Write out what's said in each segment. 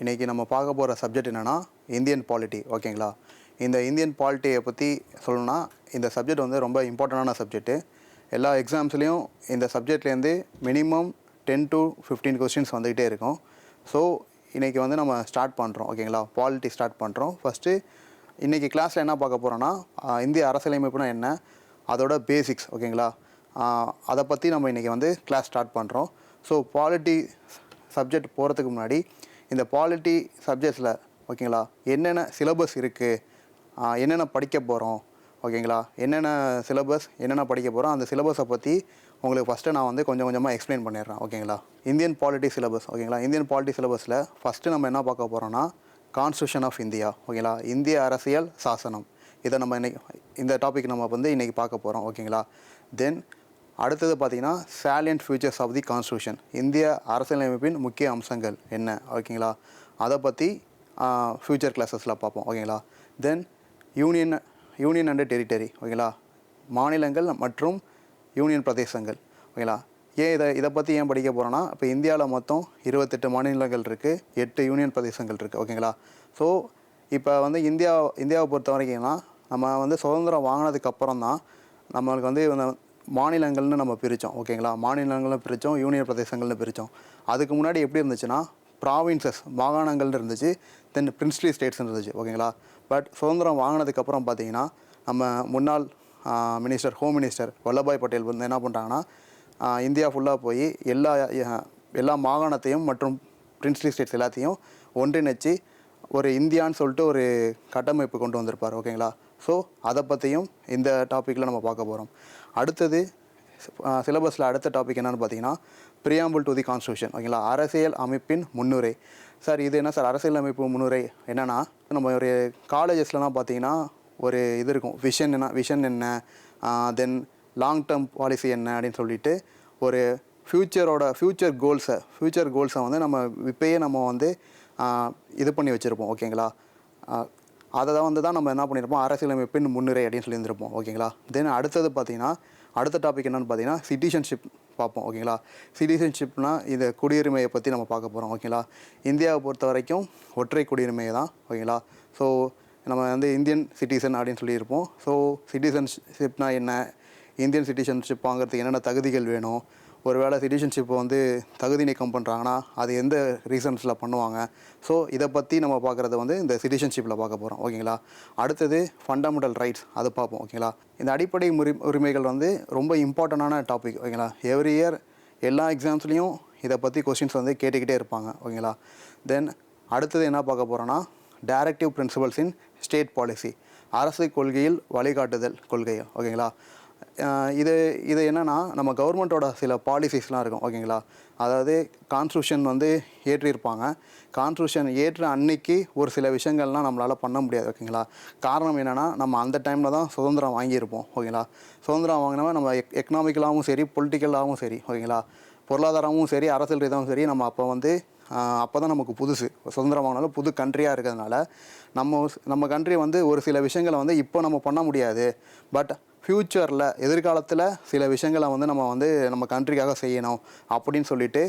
இன்றைக்கி நம்ம பார்க்க போகிற சப்ஜெக்ட் என்னென்னா இந்தியன் பாலிட்டி ஓகேங்களா இந்த இந்தியன் பாலிட்டியை பற்றி சொல்லணும்னா இந்த சப்ஜெக்ட் வந்து ரொம்ப இம்பார்ட்டண்டான சப்ஜெக்ட்டு எல்லா எக்ஸாம்ஸ்லேயும் இந்த சப்ஜெக்ட்லேருந்து minimum ten to fifteen questions வந்துக்கிட்டே இருக்கும். ஸோ இன்றைக்கி வந்து நம்ம ஸ்டார்ட் பண்ணுறோம் ஓகேங்களா பாலிட்டி ஸ்டார்ட் பண்ணுறோம் ஃபஸ்ட்டு இன்றைக்கி கிளாஸில் என்ன பார்க்க போகிறோன்னா இந்திய அரசியலமைப்புனா என்ன? அதோட பேசிக்ஸ் ஓகேங்களா அதை பற்றி நம்ம இன்றைக்கி வந்து கிளாஸ் ஸ்டார்ட் பண்ணுறோம் ஸோ பாலிட்டி சப்ஜெக்ட் போகிறதுக்கு முன்னாடி இந்த பாலிட்டி சப்ஜெக்ட்ஸில் ஓகேங்களா என்னென்ன சிலபஸ் இருக்குது என்னென்ன படிக்க போகிறோம் ஓகேங்களா என்னென்ன சிலபஸ் என்னென்ன படிக்க போகிறோம் அந்த சிலபஸை பற்றி உங்களுக்கு ஃபஸ்ட்டு நான் வந்து கொஞ்சம் கொஞ்சமாக எக்ஸ்பிளைன் பண்ணிடுறேன் ஓகேங்களா இந்தியன் பாலிட்டி சிலபஸ் ஓகேங்களா இந்தியன் பாலிட்டி சிலபஸில் ஃபஸ்ட்டு நம்ம என்ன பார்க்க போகிறோம்னா கான்ஸ்டியூஷன் ஆஃப் இந்தியா ஓகேங்களா இந்திய அரசியல் சாசனம். இதை நம்ம இன்னைக்கு இந்த டாபிக் நம்ம வந்து இன்றைக்கி பார்க்க போகிறோம் ஓகேங்களா தென் அடுத்தது பார்த்தீங்கன்னா salient features of the constitution இந்திய அரசியலமைப்பின் முக்கிய அம்சங்கள் என்ன? ஓகேங்களா? அதை பற்றி ஃபியூச்சர் கிளாஸஸில் பார்ப்போம். ஓகேங்களா? Then union union and territory ஓகேங்களா? மாநிலங்கள் மற்றும் யூனியன் பிரதேசங்கள். ஓகேங்களா? ஏன் இதை இதை பற்றி ஏன் படிக்க போகிறோன்னா இப்போ இந்தியாவில் மொத்தம் இருபத்தெட்டு மாநிலங்கள் இருக்குது எட்டு யூனியன் பிரதேசங்கள் இருக்குது ஓகேங்களா? ஸோ இப்போ வந்து இந்தியா இந்தியாவை பொறுத்த வரைக்கும்னா நம்ம வந்து சுதந்திரம் வாங்கினதுக்கு அப்புறம் தான் நம்மளுக்கு வந்து மாநிலங்கள்னு நம்ம பிரித்தோம் ஓகேங்களா? மாநிலங்களும் பிரித்தோம் யூனியன் பிரதேசங்கள்னு பிரித்தோம். அதுக்கு முன்னாடி எப்படி இருந்துச்சுன்னா ப்ராவின்சஸ் மாகாணங்கள்னு இருந்துச்சு தென் பிரின்ஸ்லி ஸ்டேட்ஸ் இருந்துச்சு ஓகேங்களா? பட் சுதந்திரம் வாங்கினதுக்கப்புறம் பார்த்தீங்கன்னா நம்ம முன்னாள் minister home minister Vallabhbhai Patel வந்து என்ன பண்ணுறாங்கன்னா இந்தியா ஃபுல்லாக போய் எல்லா எல்லா மாகாணத்தையும் மற்றும் பிரின்ஸ்லி ஸ்டேட்ஸ் எல்லாத்தையும் ஒன்றிணைச்சு ஒரு இந்தியான்னு சொல்லிட்டு ஒரு கட்டமைப்பு கொண்டு வந்திருப்பார் ஓகேங்களா? ஸோ அதை பற்றியும் இந்த டாப்பிக்கில் நம்ம பார்க்க போகிறோம் அடுத்தது சிலபஸில் அடுத்த டாபிக் என்னென்னு பார்த்தீங்கன்னா பிரியாம்பிள் டு தி கான்ஸ்டியூஷன் ஓகேங்களா? அரசியல் அமைப்பின் முன்னுரை. சார் இது என்ன சார்? அரசியல் அமைப்பு முன்னுரை என்னென்னா நம்ம ஒரு காலேஜஸ்லாம் பார்த்தீங்கன்னா ஒரு இது இருக்கும். விஷன் என்ன? விஷன் என்ன? தென் லாங் டேர்ம் பாலிசி என்ன? அப்படின்னு சொல்லிட்டு ஒரு ஃப்யூச்சரோட ஃப்யூச்சர் கோல்ஸை ஃப்யூச்சர் கோல்ஸை வந்து நம்ம இப்போயே நம்ம வந்து இது பண்ணி வச்சுருப்போம். ஓகேங்களா? அதை தான் வந்து தான் நம்ம என்ன பண்ணியிருப்போம் அரசியலமைப்பின் முன்னுரை அப்படின்னு சொல்லியிருந்திருப்போம். ஓகேங்களா? தென் அடுத்தது பார்த்திங்கன்னா அடுத்த டாபிக் என்னென்னு பார்த்தீங்கன்னா சிட்டிசன்ஷிப் பார்ப்போம் ஓகேங்களா? சிட்டிசன்ஷிப்னா இந்த குடியுரிமையை பற்றி நம்ம பார்க்க போகிறோம் ஓகேங்களா? இந்தியாவை பொறுத்த வரைக்கும் ஒற்றை குடியுரிமை தான் ஓகேங்களா? ஸோ நம்ம வந்து இந்தியன் சிட்டிசன் அப்படின்னு சொல்லியிருப்போம். ஸோ சிட்டிசன்ஷிப்னா என்ன? இந்தியன் சிட்டிசன்ஷிப் வாங்குறதுக்கு என்னென்ன தகுதிகள் வேணும்? ஒருவேளை சிட்டிசன்ஷிப்பை வந்து தகுதி நீக்கம் பண்ணுறாங்கன்னா அது எந்த ரீசன்ஸில் பண்ணுவாங்க? ஸோ இதை பற்றி நம்ம பார்க்குறது வந்து இந்த சிட்டிசன்ஷிப்பில் பார்க்க போகிறோம் ஓகேங்களா அடுத்தது ஃபண்டமெண்டல் ரைட்ஸ் அது பார்ப்போம். ஓகேங்களா இந்த அடிப்படை உரி உரிமைகள் வந்து ரொம்ப இம்பார்ட்டண்டான டாபிக் ஓகேங்களா எவ்ரி இயர் எல்லா எக்ஸாம்ஸ்லேயும் இதை பற்றி கொஸ்டின்ஸ் வந்து கேட்டுக்கிட்டே இருப்பாங்க. ஓகேங்களா தென் அடுத்தது என்ன பார்க்க போகிறோன்னா directive principles in state policy அரசு கொள்கையில் வழிகாட்டுதல் கொள்கை ஓகேங்களா இது இது என்னென்னா நம்ம கவர்மெண்ட்டோட சில பாலிசிஸ்லாம் இருக்கும் ஓகேங்களா அதாவது கான்ஸ்டியூஷன் வந்து ஏற்றிருப்பாங்க. கான்ஸ்டியூஷன் ஏற்ற அன்னைக்கு ஒரு சில விஷயங்கள்லாம் நம்மளால் பண்ண முடியாது ஓகேங்களா காரணம் என்னென்னா நம்ம அந்த டைமில் தான் சுதந்திரம் வாங்கியிருப்போம் ஓகேங்களா சுதந்திரம் வாங்கினவன் நம்ம எக் எக்கனாமிக்கலாகவும் சரி பொலிட்டிக்கலாகவும் சரி ஓகேங்களா பொருளாதாரமும் சரி அரசியல் ரீதியாகவும் சரி நம்ம அப்போ வந்து அப்போ தான் நமக்கு புதுசு. சுதந்திரம் வாங்கினாலும் புது கண்ட்ரியாக இருக்கிறதுனால நம்ம நம்ம கண்ட்ரி வந்து ஒரு சில விஷயங்களை வந்து இப்போ நம்ம பண்ண முடியாது. பட் ஃப்யூச்சரில் எதிர்காலத்தில் சில விஷயங்களை வந்து நம்ம வந்து நம்ம கண்ட்ரிக்காக செய்யணும் அப்படின்னு சொல்லிட்டு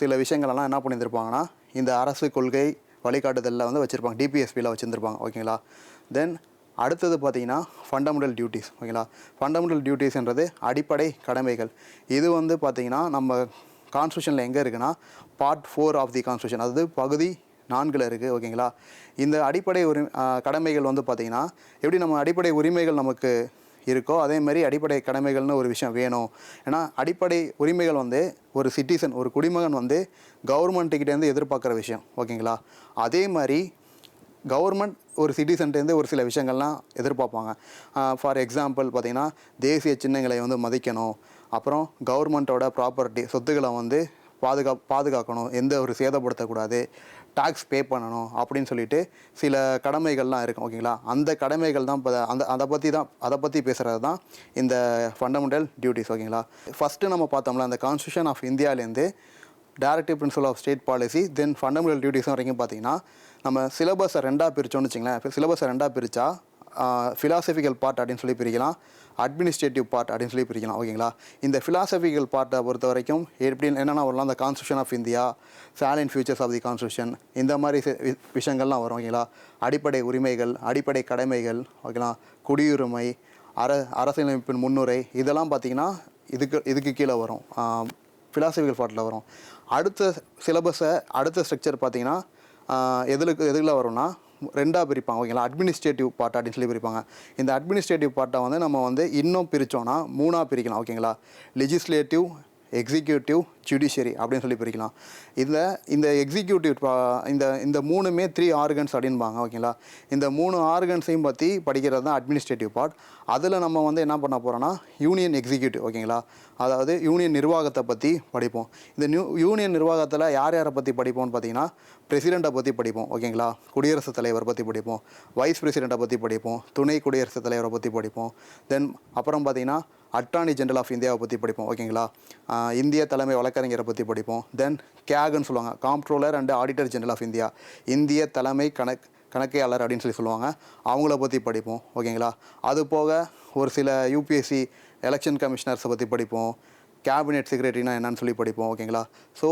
சில விஷயங்களெல்லாம் என்ன பண்ணியிருந்திருப்பாங்கன்னா இந்த அரசு கொள்கை வழிகாட்டுதலில் வந்து வச்சுருப்பாங்க. டிபிஎஸ்பியில் வச்சுருந்துருப்பாங்க. ஓகேங்களா? தென் அடுத்தது பார்த்தீங்கன்னா ஃபண்டமெண்டல் டியூட்டிஸ் ஓகேங்களா? ஃபண்டமெண்டல் டியூட்டிஸ்ன்றது அடிப்படை கடமைகள். இது வந்து பார்த்திங்கன்னா நம்ம கான்ஸ்டியூஷனில் எங்கே இருக்குன்னா part four of the constitution அதாவது பகுதி நான்கில் இருக்குது ஓகேங்களா? இந்த அடிப்படை உரி கடமைகள் வந்து பார்த்திங்கன்னா எப்படி நம்ம அடிப்படை உரிமைகள் நமக்கு இருக்கோ அதே மாதிரி அடிப்படை கடமைகள்னு ஒரு விஷயம் வேணும். ஏன்னா அடிப்படை உரிமைகள் வந்து ஒரு சிட்டிசன் ஒரு குடிமகன் வந்து கவர்மெண்ட்டுக்கிட்டேருந்து எதிர்பார்க்குற விஷயம். ஓகேங்களா? அதே மாதிரி கவர்மெண்ட் ஒரு சிட்டிசன்ட்டேருந்து ஒரு சில விஷயங்கள்லாம் எதிர்பார்ப்பாங்க. ஃபார் எக்ஸாம்பிள் பார்த்தீங்கன்னா தேசிய சின்னங்களை வந்து மதிக்கணும். அப்புறம் கவர்மெண்ட்டோட ப்ராப்பர்ட்டி சொத்துக்களை வந்து பாதுகா பாதுகாக்கணும். எந்த ஒரு சேதப்படுத்தக்கூடாது. டாக்ஸ் பே பண்ணணும் அப்படின்னு சொல்லிட்டு சில கடமைகள்லாம் இருக்கும் ஓகேங்களா? அந்த கடமைகள் தான் இப்போ அந்த அதை பற்றி தான் அதை பற்றி பேசுகிறது தான் இந்த ஃபண்டமெண்டல் டியூட்டிஸ் ஓகேங்களா? ஃபஸ்ட்டு நம்ம பார்த்தோம்ல அந்த கான்ஸ்டியூஷன் ஆஃப் இந்தியாவிலேருந்து directive principle of state policy then fundamental duties வரைக்கும் பார்த்தீங்கன்னா நம்ம சிலபஸை ரெண்டாக பிரித்தோம்னு வச்சிங்களேன் சிலபஸை ரெண்டாக பிரித்தா ஃபிலாசபிக்கல் பார்ட் அப்படின்னு சொல்லி பிரிக்கலாம். அட்மினிஸ்ட்ரேட்டிவ் பார்ட் அப்படின்னு சொல்லி பிரிக்கலாம். ஓகேங்களா இந்த ஃபிலாசபிக்கல் பார்ட்டை பொறுத்த வரைக்கும் எப்படி என்னென்ன வரலாம் அந்த constitution of India salient features of the constitution இந்த மாதிரி விஷயங்கள்லாம் வரும். ஓகேங்களா அடிப்படை உரிமைகள் அடிப்படை கடமைகள் ஓகேங்களா குடியுரிமை அர அரசியலமைப்பின் முன்னுரை இதெல்லாம் பார்த்தீங்கன்னா இதுக்கு இதுக்கு கீழே வரும். ஃபிலாசபிக்கல் பார்ட்டில் வரும். அடுத்த சிலபஸை அடுத்த ஸ்ட்ரக்சர் பார்த்திங்கன்னா எதில் எதுல வரும்னா ரெண்டாக பிரிப்பாங்க ஓகேங்களா? அட்மினிஸ்ட்ரேட்டிவ் பார்ட் அப்படின்னு சொல்லி பிரிப்பாங்க. இந்த அட்மினிஸ்ட்ரேட்டிவ் பார்ட்டை வந்து நம்ம வந்து இன்னும் பிரித்தோன்னா மூணாக பிரிக்கலாம் ஓகேங்களா? லெஜிஸ்லேட்டிவ் எக்ஸிக்யூட்டிவ் ஜுடிஷியரி அப்படின்னு சொல்லி பிரிக்கலாம். இதில் இந்த எக்ஸிக்யூட்டிவ் இந்த இந்த மூணுமே த்ரீ ஆர்கன்ஸ் அப்படின்பாங்க ஓகேங்களா? இந்த மூணு ஆர்கன்ஸையும் பற்றி படிக்கிறது தான் அட்மினிஸ்ட்ரேட்டிவ் பார்ட் அதில் நம்ம வந்து என்ன பண்ண போகிறோன்னா யூனியன் எக்ஸிக்யூட்டிவ் ஓகேங்களா? அதாவது யூனியன் நிர்வாகத்தை பற்றி படிப்போம். இந்த நியூ யூனியன் நிர்வாகத்தில் யார் யாரை பற்றி படிப்போம்னு பார்த்தீங்கன்னா பிரசிடெண்ட்டை பற்றி படிப்போம் ஓகேங்களா? குடியரசுத் தலைவர் பற்றி படிப்போம். வைஸ் பிரசிடெண்ட்டை பற்றி படிப்போம். துணை குடியரசுத் தலைவரை பற்றி படிப்போம். தென் அப்புறம் பார்த்தீங்கன்னா அட்டார்னி ஜென்ரல் ஆஃப் இந்தியாவை பற்றி படிப்போம் ஓகேங்களா இந்திய தலைமை வழக்கறிஞரை பற்றி படிப்போம். தென் கேக்னு சொல்லுவாங்க. Comptroller and auditor general of India இந்திய தலைமை கணக் கணக்கையாளர் அப்படின்னு சொல்லி சொல்லுவாங்க. அவங்கள பற்றி படிப்போம் ஓகேங்களா அது போக ஒரு சில யூபிஎஸ்சி எலெக்ஷன் கமிஷனர்ஸை பற்றி படிப்போம். கேபினெட் செக்ரட்டரினா என்னன்னு சொல்லி படிப்போம் ஓகேங்களா ஸோ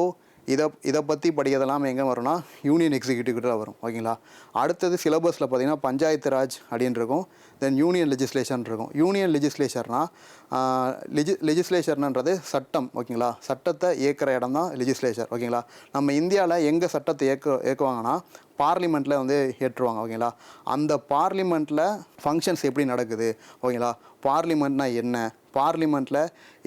இதை இதை பற்றி படிக்கிறதெல்லாம் எங்கே வரும்னா யூனியன் எக்ஸிக்யூட்டிவ்கிட்ட வரும் ஓகேங்களா அடுத்தது சிலபஸில் பார்த்தீங்கன்னா பஞ்சாயத்து ராஜ் அப்படின்னு இருக்கும். தென் யூனியன் லெஜிஸ்லேஷன் இருக்கும். யூனியன் லெஜிஸ்லேச்சர்னா லெஜி லெஜிஸ்லேச்சர்ன்றது சட்டம் ஓகேங்களா சட்டத்தை ஏற்கிற இடம் தான் லெஜிஸ்லேச்சர் ஓகேங்களா நம்ம இந்தியாவில் எங்கே சட்டத்தை இயக்க ஏற்குவாங்கன்னா பார்லிமெண்ட்டில் வந்து ஏற்றுவாங்க ஓகேங்களா அந்த பார்லிமெண்ட்டில் ஃபங்க்ஷன்ஸ் எப்படி நடக்குது ஓகேங்களா பார்லிமெண்ட்னா என்ன? பார்லிமெண்ட்டில்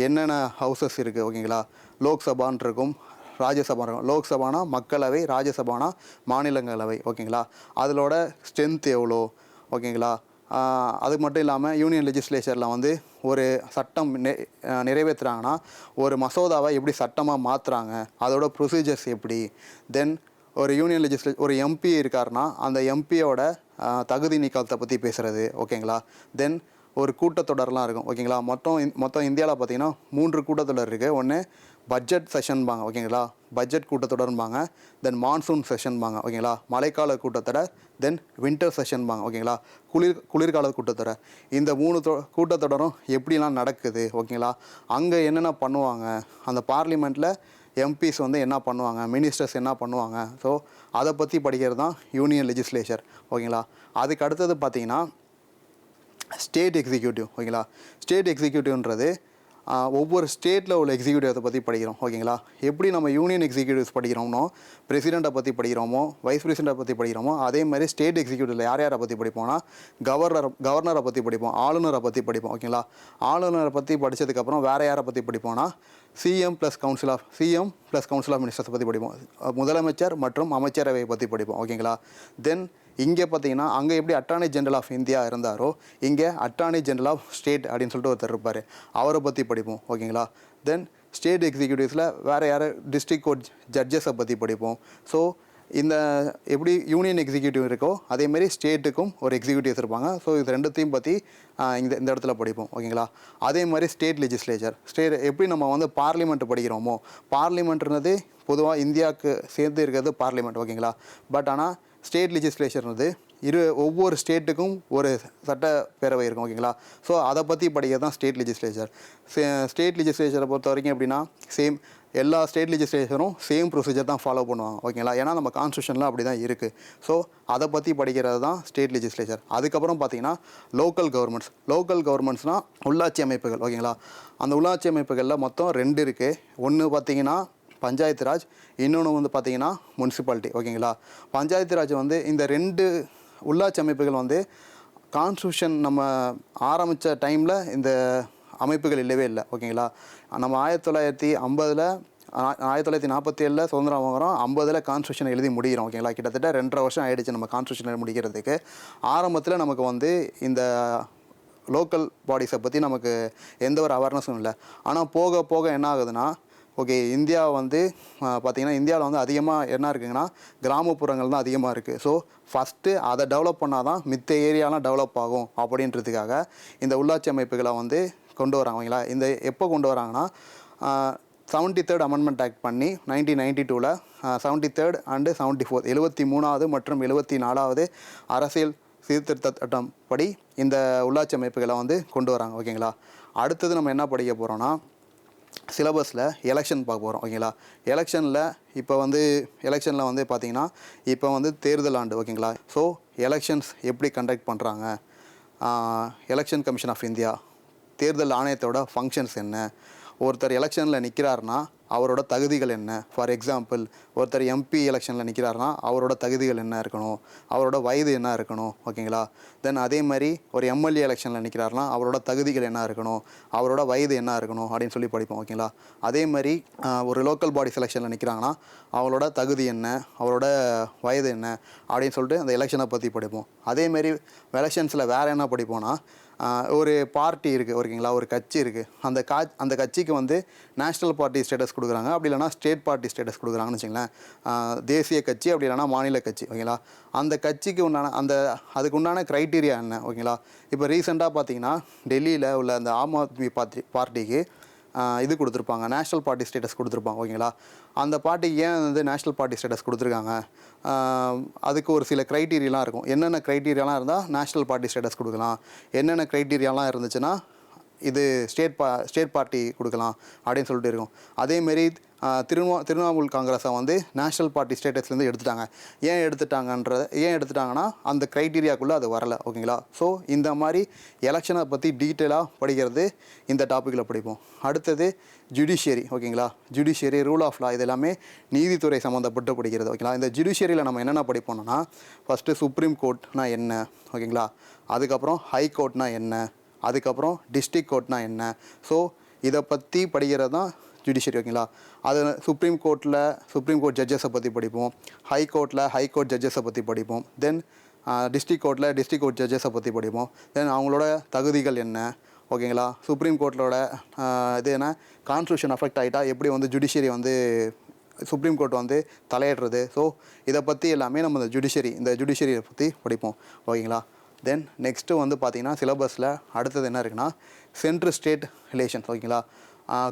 என்னென்ன ஹவுசஸ் இருக்குது ஓகேங்களா லோக்சபான் இருக்கும் ராஜ்யசபா இருக்கும் லோக்சபானா மக்களவை ராஜ்யசபானா மாநிலங்களவை ஓகேங்களா? அதிலோட ஸ்ட்ரென்த் எவ்வளோ? ஓகேங்களா? அது மட்டும் இல்லாமல் யூனியன் லெஜிஸ்லேச்சரில் வந்து ஒரு சட்டம் நிறைவேற்றுறாங்கன்னா ஒரு மசோதாவை எப்படி சட்டமாக மாற்றுறாங்க அதோட ப்ரொசீஜர்ஸ் எப்படி? தென் ஒரு யூனியன் லெஜிஸ்லே ஒரு எம்பி இருக்காருன்னா அந்த எம்பியோட தகுதி நீக்கத்தை பற்றி பேசுகிறது ஓகேங்களா? தென் ஒரு கூட்டத்தொடர்லாம் இருக்கும் ஓகேங்களா? மொத்தம் மொத்தம் இந்தியாவில் பார்த்தீங்கன்னா மூன்று கூட்டத்தொடர் இருக்குது ஒன்று பட்ஜெட் செஷன்பாங்க ஓகேங்களா? பட்ஜெட் கூட்டத்தொடர்பாங்க தென் மான்சூன் செஷன்பாங்க ஓகேங்களா? மழைக்கால கூட்டத்தொடர் தென் வின்டர் செஷன்பாங்க ஓகேங்களா? குளிர் குளிர்கால கூட்டத்தொடர் இந்த மூணு தொ கூட்டத்தொடரும் எப்படிலாம் நடக்குது ஓகேங்களா? அங்கே என்னென்ன பண்ணுவாங்க? அந்த பார்லிமெண்ட்டில் எம்பிஸ் வந்து என்ன பண்ணுவாங்க? மினிஸ்டர்ஸ் என்ன பண்ணுவாங்க? ஸோ அதை பற்றி படிக்கிறது தான் யூனியன் லெஜிஸ்லேச்சர் ஓகேங்களா? அதுக்கு அடுத்தது பார்த்திங்கன்னா ஸ்டேட் எக்ஸிக்யூட்டிவ் ஓகேங்களா? ஸ்டேட் எக்ஸிக்யூட்டிவ்ன்றது ஒவ்வொரு ஸ்டேட்டில் உள்ள எக்ஸிக்யூட்டிவ்ஸை பற்றி படிக்கிறோம் ஓகேங்களா? எப்படி நம்ம யூனியன் எக்ஸிக்யூட்டிவ்ஸ் படிக்கிறோமோ பிரசிடெண்ட்டை பற்றி படிக்கிறோமோ வைஸ் பிரசிடெண்ட்டை பற்றி படிக்கிறோமோ அதே மாதிரி ஸ்டேட் எக்ஸிக்யூட்டிவ்ல யார் யாரை பற்றி படிப்போம்னா கவர்னர் கவர்னரை பற்றி படிப்போம் ஆளுநரை பற்றி படிப்போம் ஓகேங்களா? ஆளுநரை பற்றி படித்ததுக்கப்புறம் வேறு யாரை பற்றி படிப்போம்னா CM plus council of CM plus council of மினிஸ்டர்ஸை பற்றி படிப்போம். முதலமைச்சர் மற்றும் அமைச்சரவையை பற்றி படிப்போம் ஓகேங்களா? தென் இங்கே பார்த்தீங்கன்னா அங்கே எப்படி அட்டார்னி ஜெனரல் ஆஃப் இந்தியா இருந்தாரோ இங்கே அட்டார்னி ஜெனரல் ஆஃப் ஸ்டேட் அப்படின்னு சொல்லிட்டு ஒருத்தர் இருப்பார். அவரை பற்றி படிப்போம் ஓகேங்களா? தென் ஸ்டேட் எக்ஸிக்யூட்டிவ்ஸில் வேறு யார்? டிஸ்ட்ரிக்ட் கோர்ட் ஜட்ஜஸை பற்றி படிப்போம். ஸோ இந்த எப்படி யூனியன் எக்ஸிக்யூட்டிவ் இருக்கோ அதேமாரி ஸ்டேட்டுக்கும் ஒரு எக்ஸிக்யூட்டிவ்ஸ் இருப்பாங்க. ஸோ இது ரெண்டுத்தையும் பற்றி இந்த இந்த இடத்துல படிப்போம் ஓகேங்களா? அதே மாதிரி ஸ்டேட் லெஜிஸ்லேச்சர் ஸ்டேட் எப்படி நம்ம வந்து பார்லிமெண்ட் படிக்கிறோமோ பார்லிமெண்ட்ன்றது பொதுவாக இந்தியாவுக்கு சேர்ந்து இருக்கிறது பார்லிமெண்ட் ஓகேங்களா? பட் ஆனால் ஸ்டேட் லெஜிஸ்லேச்சர்ன்றது இரு ஒவ்வொரு ஸ்டேட்டுக்கும் ஒரு சட்டப்பேரவை இருக்கும் ஓகேங்களா? ஸோ அதை பற்றி படிக்கிறது தான் ஸ்டேட் லெஜிஸ்லேச்சர் ஸ்டேட் லெஜிஸ்லேச்சரை பொறுத்த வரைக்கும் எப்படின்னா சேம் எல்லா ஸ்டேட் லெஜிஸ்லேஷனும் சேம் ப்ரொசீஜர் தான் ஃபாலோ பண்ணுவாங்க ஓகேங்களா? ஏன்னா நம்ம கான்ஸ்டியூஷனில் அப்படி தான் இருக்குது ஸோ அதை பற்றி படிக்கிறது தான் ஸ்டேட் லெஜிஸ்லேச்சர் அதுக்கப்புறம் பார்த்தீங்கன்னா லோக்கல் கவர்மெண்ட்ஸ் லோக்கல் கவர்மெண்ட்ஸ்னால் உள்ளாட்சி அமைப்புகள் ஓகேங்களா? அந்த உள்ளாட்சி அமைப்புகளில் மொத்தம் ரெண்டு இருக்குது ஒன்று பார்த்தீங்கன்னா பஞ்சாயத்து ராஜ் இன்னொன்று வந்து பார்த்தீங்கன்னா முனிசிபாலிட்டி ஓகேங்களா? பஞ்சாயத்து ராஜ் வந்து இந்த ரெண்டு உள்ளாட்சி அமைப்புகள் வந்து கான்ஸ்டியூஷன் நம்ம ஆரம்பித்த டைமில் இந்த அமைப்புகள் இல்லவே இல்லை ஓகேங்களா? நம்ம ஆயிரத்தி தொள்ளாயிரத்தி ஐம்பதில் ஆயிரத்தி தொள்ளாயிரத்தி நாற்பத்தி ஏழில் சுதந்திரம் வாங்குகிறோம் ஐம்பதில் கான்ஸ்டியூஷன் எழுதி முடிகிறோம் ஓகேங்களா? கிட்டத்தட்ட ரெண்டரை வருஷம் ஆகிடுச்சு நம்ம கான்ஸ்டியூஷன் முடிக்கிறதுக்கு. ஆரம்பத்தில் நமக்கு வந்து இந்த லோக்கல் பாடிஸை பற்றி நமக்கு எந்த ஒரு அவேர்னஸும் இல்லை. ஆனால் போக போக என்ன ஆகுதுன்னா ஓகே இந்தியா வந்து பார்த்திங்கன்னா இந்தியாவில் வந்து அதிகமாக என்ன இருக்குங்கன்னா கிராமப்புறங்கள் தான் அதிகமாக இருக்குது ஸோ ஃபஸ்ட்டு அதை டெவலப் பண்ணால் தான் மித்த ஏரியாலாம் டெவலப் ஆகும் அப்படின்றதுக்காக இந்த உள்ளாட்சி அமைப்புகளை வந்து கொண்டு வராங்க இந்த எப்போ கொண்டு வராங்கன்னா செவன்ட்டி தேர்ட் அமெண்ட்மெண்ட் ஆக்ட் பண்ணி நைன்டீன் நைன்டி டூவில் seventy third and seventy fourth எழுபத்தி மூணாவது மற்றும் எழுபத்தி நாலாவது அரசியல் சீர்திருத்த சட்டம் படி இந்த உள்ளாட்சி அமைப்புகளை வந்து கொண்டு வராங்க ஓகேங்களா? அடுத்தது நம்ம என்ன படிக்க போகிறோன்னா சிலபஸில் எலெக்ஷன் பார்க்க போகிறோம் ஓகேங்களா எலெக்ஷனில் இப்போ வந்து எலெக்ஷனில் வந்து பார்த்தீங்கன்னா இப்போ வந்து தேர்தல் ஆண்டு ஓகேங்களா ஸோ எலெக்ஷன்ஸ் எப்படி கண்டக்ட் பண்ணுறாங்க எலெக்ஷன் கமிஷன் ஆஃப் இந்தியா தேர்தல் ஆணையத்தோட ஃபங்க்ஷன்ஸ் என்ன? ஒருத்தர் எலெக்ஷனில் நிற்கிறாருன்னா அவரோட தகுதிகள் என்ன? ஃபார் எக்ஸாம்பிள் ஒருத்தர் எம்பி எலெக்ஷனில் நிற்கிறாருன்னா அவரோட தகுதிகள் என்ன இருக்கணும்? அவரோட வயது என்ன இருக்கணும்? ஓகேங்களா? தென் அதே மாதிரி ஒரு எம்எல்ஏ எலெக்ஷனில் நிற்கிறாருன்னா அவரோட தகுதிகள் என்ன இருக்கணும்? அவரோட வயது என்ன இருக்கணும்? அப்படின்னு சொல்லி படிப்போம் ஓகேங்களா? அதே மாதிரி ஒரு லோக்கல் பாடி செலெக்ஷனில் நிற்கிறாங்கன்னா அவங்களோட தகுதி என்ன? அவரோட வயது என்ன? அப்படின்னு சொல்லிட்டு அந்த எலெக்ஷனை பற்றி படிப்போம். அதேமாரி எலெக்ஷன்ஸில் வேறு என்ன படிப்போம்னா ஒரு பார்ட்டி இருக்குது ஓகேங்களா? ஒரு கட்சி இருக்குது அந்த கா அந்த கட்சிக்கு வந்து நேஷ்னல் பார்ட்டி ஸ்டேட்டஸ் கொடுக்குறாங்க. அப்படி இல்லைனா ஸ்டேட் பார்ட்டி ஸ்டேட்டஸ் கொடுக்குறாங்கன்னு வச்சுங்களேன் தேசிய கட்சி அப்படி இல்லைனா மாநில கட்சி ஓகேங்களா? அந்த கட்சிக்கு உண்டான அந்த அதுக்கு உண்டான க்ரைட்டீரியா என்ன ஓகேங்களா? இப்போ ரீசெண்டாக பார்த்தீங்கன்னா டெல்லியில் உள்ள அந்த ஆம் ஆத்மி பார்ட்டி பார்ட்டிக்கு இது கொடுத்துருப்பாங்க. நேஷ்னல் பார்ட்டி ஸ்டேட்டஸ் கொடுத்துருப்பாங்க ஓகேங்களா? அந்த பார்ட்டிக்கு ஏன் வந்து நேஷ்னல் பார்ட்டி ஸ்டேட்டஸ் கொடுத்துருக்காங்க? அதுக்கு ஒரு சில க்ரைட்டீரியாலாம் இருக்கும். என்னென்ன க்ரைட்டீரியாலாம் இருந்தால் நேஷ்னல் பார்ட்டி ஸ்டேட்டஸ் கொடுக்கலாம். என்னென்ன க்ரைட்டீரியாலாம் இருந்துச்சுன்னா இது ஸ்டேட் பா ஸ்டேட் பார்ட்டி கொடுக்கலாம் அப்படின்னு சொல்லிட்டு இருக்கும். அதேமாரி திருவா திரிணாமுல் காங்கிரஸை வந்து நேஷ்னல் பார்ட்டி ஸ்டேட்டஸ்லேருந்து எடுத்துட்டாங்க. ஏன் எடுத்துட்டாங்கன்றத ஏன் எடுத்துட்டாங்கன்னா அந்த க்ரைட்டீரியாக்குள்ளே அது வரல ஓகேங்களா? ஸோ இந்த மாதிரி எலெக்ஷனை பற்றி டீட்டெயிலாக படிக்கிறது இந்த டாப்பிக்கில் படிப்போம். அடுத்தது ஜுடிஷியரி ஓகேங்களா? ஜுடிஷியரி ரூல் ஆஃப் லா இது எல்லாமே நீதித்துறை சம்மந்தப்பட்டு படிக்கிறது ஓகேங்களா? இந்த ஜுடிஷியரியில் நம்ம என்னென்ன படிப்போம்னா ஃபஸ்ட்டு சுப்ரீம் கோர்ட்னா என்ன ஓகேங்களா? அதுக்கப்புறம் ஹை கோர்ட்னா என்ன? அதுக்கப்புறம் டிஸ்ட்ரிக் கோர்ட்னா என்ன? ஸோ இதை பற்றி படிக்கிறது தான் ஜுடிஷியரி ஓகேங்களா? அது சுப்ரீம் கோர்ட்டில் சுப்ரீம் கோர்ட் ஜட்ஜஸை பற்றி படிப்போம். ஹை கோர்ட்டில் ஹை கோர்ட் ஜட்ஜஸை பற்றி படிப்போம். தென் டிஸ்ட்ரிக் கோர்ட்டில் டிஸ்ட்ரிக் கோர்ட் ஜட்ஜஸை பற்றி படிப்போம். தென் அவங்களோட தகுதிகள் என்ன? ஓகேங்களா? சுப்ரீம் கோர்ட்டோட இது என்ன? கான்ஸ்டியூஷன் அஃபெக்ட் ஆகிட்டா எப்படி வந்து ஜுடிஷியரி வந்து சுப்ரீம் கோர்ட் வந்து தலையிடுறது? ஸோ இதை பற்றி எல்லாமே நம்ம இந்த ஜுடிஷியரி இந்த ஜுடிஷியரியை பற்றி படிப்போம். ஓகேங்களா? தென் நெக்ஸ்ட்டு வந்து பார்த்திங்கன்னா சிலபஸில் அடுத்தது என்ன இருக்குன்னா சென்ட்ரு ஸ்டேட் ரிலேஷன்ஸ் ஓகேங்களா?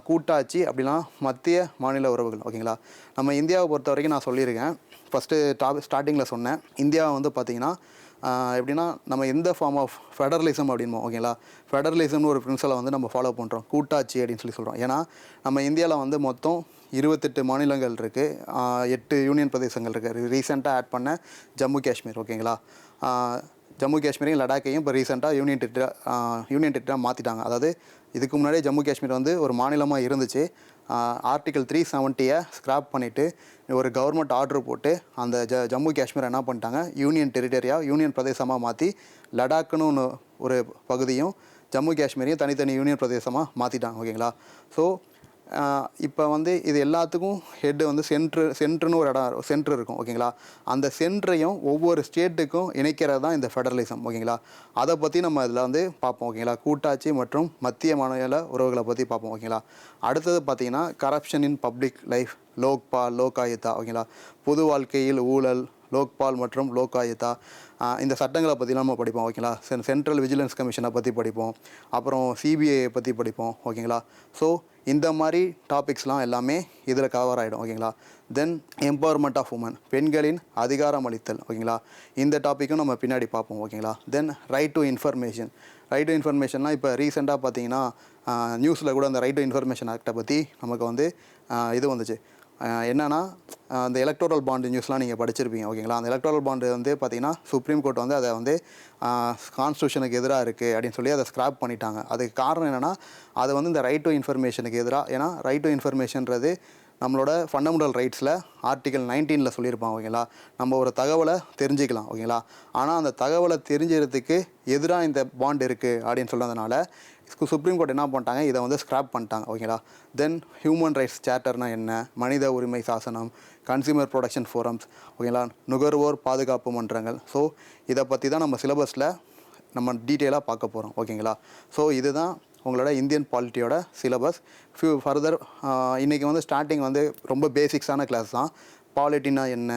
கூட்டாட்சி அப்படின்னா மத்திய மாநில உறவுகள் ஓகேங்களா? நம்ம இந்தியாவை பொறுத்த வரைக்கும் நான் சொல்லியிருக்கேன். ஃபஸ்ட்டு டாப் ஸ்டார்டிங்கில் சொன்னேன். இந்தியா வந்து பார்த்திங்கன்னா எப்படின்னா நம்ம எந்த ஃபார்ம் ஆஃப் ஃபெடரலிசம் அப்படின்போம் ஓகேங்களா? ஃபெடரலிசம்னு ஒரு பிரின்சிபலை வந்து நம்ம ஃபாலோ பண்ணுறோம் கூட்டாட்சி அப்படின்னு சொல்லி சொல்கிறோம் ஏன்னா நம்ம இந்தியாவில் வந்து மொத்தம் இருபத்தெட்டு மாநிலங்கள் இருக்குது எட்டு யூனியன் பிரதேசங்கள் இருக்குது ரீசெண்டாக ஆட் பண்ண ஜம்மு காஷ்மீர் ஓகேங்களா? ஜம்மு காஷ்மீரையும் லடாக்கையும் இப்போ ரீசெண்டாக யூனியன் டெரிட்டா யூனியன் டெரிட்டராக மாற்றிட்டாங்க அதாவது இதுக்கு முன்னாடியே ஜம்மு காஷ்மீர் வந்து ஒரு மாநிலமாக இருந்துச்சு. ஆர்டிகல் த்ரீ செவன்ட்டியை ஸ்க்ராப் பண்ணிவிட்டு ஒரு கவர்மெண்ட் ஆர்டர் போட்டு அந்த ஜ ஜம்மு காஷ்மீரை என்ன பண்ணிட்டாங்க? யூனியன் டெரிட்டரியாக யூனியன் பிரதேசமாக மாற்றி லடாக்குன்னு ஒன்று ஒரு பகுதியும் ஜம்மு காஷ்மீரையும் தனித்தனி யூனியன் பிரதேசமாக மாற்றிட்டாங்க ஓகேங்களா? ஸோ இப்போ வந்து இது எல்லாத்துக்கும் ஹெட்டு வந்து சென்ட்ரு சென்ட்ருன்னு ஒரு இடம் சென்ட்ரு இருக்கும் ஓகேங்களா அந்த சென்ட்ரையும் ஒவ்வொரு ஸ்டேட்டுக்கும் இணைக்கிறது தான் இந்த ஃபெடரலிசம் ஓகேங்களா அதை பற்றி நம்ம இதில் வந்து பார்ப்போம் ஓகேங்களா கூட்டாட்சி மற்றும் மத்திய மாநில உறவுகளை பற்றி பார்ப்போம் ஓகேங்களா அடுத்தது பார்த்தீங்கன்னா corruption in public life Lokpal Lokayukta ஓகேங்களா பொது வாழ்க்கையில் ஊழல் லோக்பால் மற்றும் லோகாயுத்தா இந்த சட்டங்களை பற்றிலாம் நம்ம படிப்போம் ஓகேங்களா சென் சென்ட்ரல் விஜிலன்ஸ் கமிஷனை பற்றி படிப்போம். அப்புறம் சிபிஐயை பற்றி படிப்போம் ஓகேங்களா ஸோ இந்த மாதிரி டாபிக்ஸ்லாம் எல்லாமே இதில் கவர் ஆகிடும் ஓகேங்களா தென் எம்பவர்மெண்ட் ஆஃப் உமன் பெண்களின் அதிகாரம் அளித்தல் ஓகேங்களா இந்த டாப்பிக்கும் நம்ம பின்னாடி பார்ப்போம் ஓகேங்களா then right to information right to இன்ஃபர்மேஷன்லாம் இப்போ ரீசெண்டாக பார்த்தீங்கன்னா நியூஸில் கூட அந்த ரைட் டு இன்ஃபர்மேஷன் ஆக்டை பற்றி நமக்கு வந்து இது வந்துச்சு. என்னன்னா அந்த எலக்ட்ரல் பாண்டு நியூஸ்லாம் நீங்கள் படிச்சிருப்பீங்க ஓகேங்களா? அந்த எலக்ட்ரல் பாண்டு வந்து பார்த்தீங்கன்னா சுப்ரீம் கோர்ட் வந்து அதை வந்து கான்ஸ்டியூஷனுக்கு எதிராக இருக்குது அப்படின்னு சொல்லி அதை ஸ்க்ராப் பண்ணிட்டாங்க. அதுக்கு காரணம் என்னென்னா அது வந்து இந்த ரைட் டு இன்ஃபர்மேஷனுக்கு எதிராக ஏன்னா ரைட் டு இன்ஃபர்மேஷன்றது நம்மளோட ஃபண்டமெண்டல் ரைட்ஸில் ஆர்டிகல் நைன்டீனில் சொல்லியிருப்பாங்க ஓகேங்களா? நம்ம ஒரு தகவலை தெரிஞ்சுக்கலாம் ஓகேங்களா? ஆனால் அந்த தகவலை தெரிஞ்சுக்கிறதுக்கு எதிராக இந்த பாண்ட் இருக்குது அப்படின்னு சொன்னதுனால சுப்ரீம் கோர்ட் என்ன பண்ணிட்டாங்க? இதை வந்து ஸ்க்ராப் பண்ணிட்டாங்க ஓகேங்களா தென் ஹியூமன் ரைட்ஸ் சார்ட்டர்னா என்ன? மனித உரிமை சாசனம் கன்சியூமர் ப்ரொடக்ஷன் ஃபோரம்ஸ் ஓகேங்களா நுகர்வோர் பாதுகாப்பு மன்றங்கள். ஸோ இதை பற்றி தான் நம்ம சிலபஸில் நம்ம டீட்டெயிலாக பார்க்க போகிறோம் ஓகேங்களா ஸோ இதுதான் உங்களோட இந்தியன் பாலிட்டியோட சிலபஸ் ஃபியூ ஃபர்தர் இன்றைக்கி வந்து ஸ்டார்டிங் வந்து ரொம்ப பேசிக்ஸான கிளாஸ் தான். பாலிட்டினா என்ன?